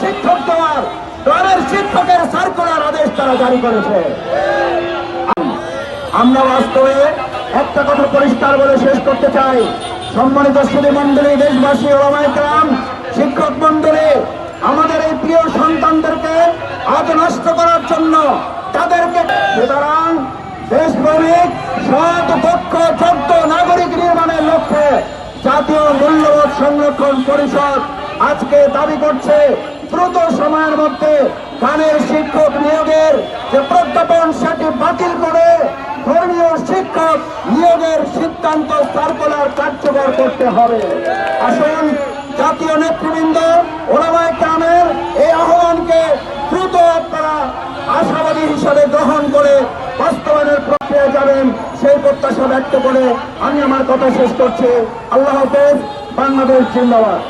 শিক্ষক দেওয়ার, দলের শিক্ষকের সার্কুলার আদেশ তারা জারি করেছে। আমরা বাস্তবে একটা কথা পরিষ্কার বলে শেষ করতে চাই। সম্মানিত শ্রী মন্ডলী দেশবাসী ওলামাইকরাম শিক্ষক মন্ডলী আমাদের এই প্রিয় সন্তানদেরকে আজ নষ্ট করার জন্য তাদেরকে সুতরাং দেশপ্রেমিক, সৎ পক্ষ চোদ্দ নাগরিক নির্মাণের লক্ষ্যে জাতীয় মূল্যবোধ সংরক্ষণ পরিষদ আজকে দাবি করছে সময়ের মধ্যে গানের শিক্ষক নিয়োগের যে প্রজ্ঞাপন সেটি বাতিল করে ধর্মীয় শিক্ষক নিয়োগের সিদ্ধান্ত সার্কুলার কার্যকর করতে হবে। আসুন, জাতীয় নেতৃবৃন্দ, ওলামায় গ্রামের এই আহ্বানকে দ্রুত আপনারা আশাবাদী হিসাবে গ্রহণ করে বাস্তবায়নের প্রক্রিয়া যাবেন, সেই প্রত্যাশা ব্যক্ত করে আমি আমার কথা শেষ করছি। আল্লাহ হাফেজ, বাংলাদেশ জিন্দাবাদ।